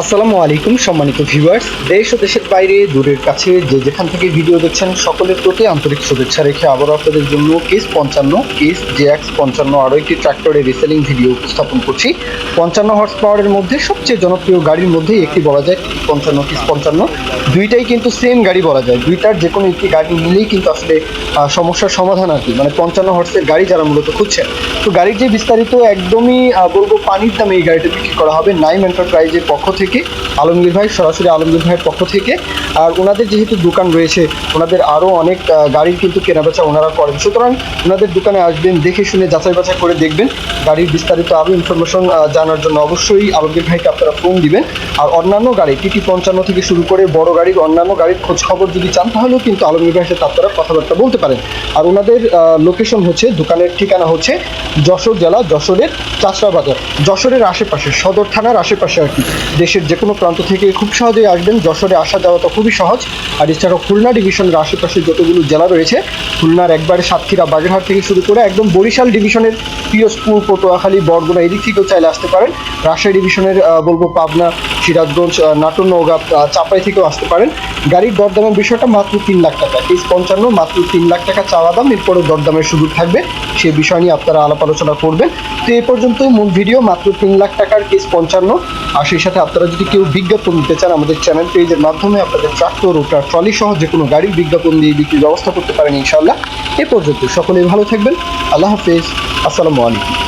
আসসালামু আলাইকুম, সম্মানিত ভিউয়ার্স দেশ ও দেশের বাইরে, দূরের কাছে, যে যেখান থেকে ভিডিও দেখছেন, সকলের প্রতি আন্তরিক শুভেচ্ছা রেখে আবারও আপনাদের জন্য কেস পঞ্চান্ন কেস জে এক্স পঞ্চান্ন আরও একটি ট্র্যাক্টরের রিসেলিং ভিডিও উপস্থাপন করছি। পঞ্চান্ন হর্স পাওয়ারের মধ্যে সবচেয়ে জনপ্রিয় গাড়ির মধ্যে একটি বলা যায় পঞ্চান্ন কেস পঞ্চান্ন। দুইটাই কিন্তু সেম গাড়ি বলা যায়। দুইটার যে কোনো একটি গাড়ি নিলেই কিন্তু আসলে সমস্যার সমাধান আর কি। মানে পঞ্চান্ন হর্সের গাড়ি যারা মূলত খুঁজছেন তো গাড়ির যে বিস্তারিত একদমই বলব পানির দামে এই গাড়িটা বিক্রি করা হবে নাইম এন্টারপ্রাইজের পক্ষ থেকে, আলমগীর ভাই, সরাসরি আলমগীর ভাইয়ের পক্ষ থেকে। আর ওনাদের যেহেতু দোকান রয়েছে, ওনাদের আরও অনেক গাড়ির কিন্তু কেনাবেচা ওনারা করেন। সুতরাং ওনাদের দোকানে আসবেন, দেখে শুনে যাচাই বাছাই করে দেখবেন। গাড়ির বিস্তারিত আরও ইনফরমেশন জানার জন্য অবশ্যই আলমগীর ভাইকে আপনারা ফোন দিবেন। আর অন্যান্য গাড়ি, টিটি পঞ্চান্ন থেকে শুরু করে বড় গাড়ির অন্যান্য গাড়ির খোঁজ খবর যদি চান, তাহলেও কিন্তু আলমগীর ভাইয়ের সাথে আপনারা কথাবার্তা বলতে পারেন। আর ওনাদের লোকেশন হচ্ছে, দোকানের ঠিকানা হচ্ছে যশোর জেলা যশোরের চাষড়া বাজার যশোরের আশেপাশে, সদর থানার আশেপাশে আর কি। দেশের যে কোনো প্রান্ত থেকে খুব সহজেই আসবেন। যশোরে আসা যাওয়া তো খুবই সহজ। আর এছাড়াও খুলনা ডিভিশনের আশেপাশে যতগুলো জেলা রয়েছে, খুলনার একবারে সাতক্ষীরা, বাগেরহাট থেকে শুরু করে একদম বরিশাল ডিভিশনের পিরোজপুর, পটুয়াখালী, বরগুনা, এদিক থেকেও চাইলে আসতে পারেন। রাজশাহী ডিভিশনের বলব পাবনা সিরাজগঞ্জ নাটোর আহ, চাপাই থেকেও আসতে পারেন। গাড়ির দরদামের বিষয়টা মাত্র তিন লাখ টাকা। কেস পঞ্চান্ন মাত্র তিন লাখ টাকা চাওয়া দাম। এরপরে দরদামের সুযোগ থাকবে। সেই বিষয় নিয়ে আপনারা আলাপ আলোচনা করবেন। তো এ পর্যন্ত মূল ভিডিও মাত্র তিন লাখ টাকার কেস পঞ্চান্ন। আর সেই সাথে আপনারা যদি কেউ বিজ্ঞাপন দিতে চান আমাদের চ্যানেল পেজের মাধ্যমে আপনাদের ট্রাক্টর ও ট্রলি সহ যে কোনো গাড়ির বিজ্ঞাপন দিয়ে বিক্রির ব্যবস্থা করতে পারেন ইনশাল্লাহ এ পর্যন্ত সকলেই ভালো থাকবেন। আল্লাহ হাফেজ। আসসালামু আলাইকুম।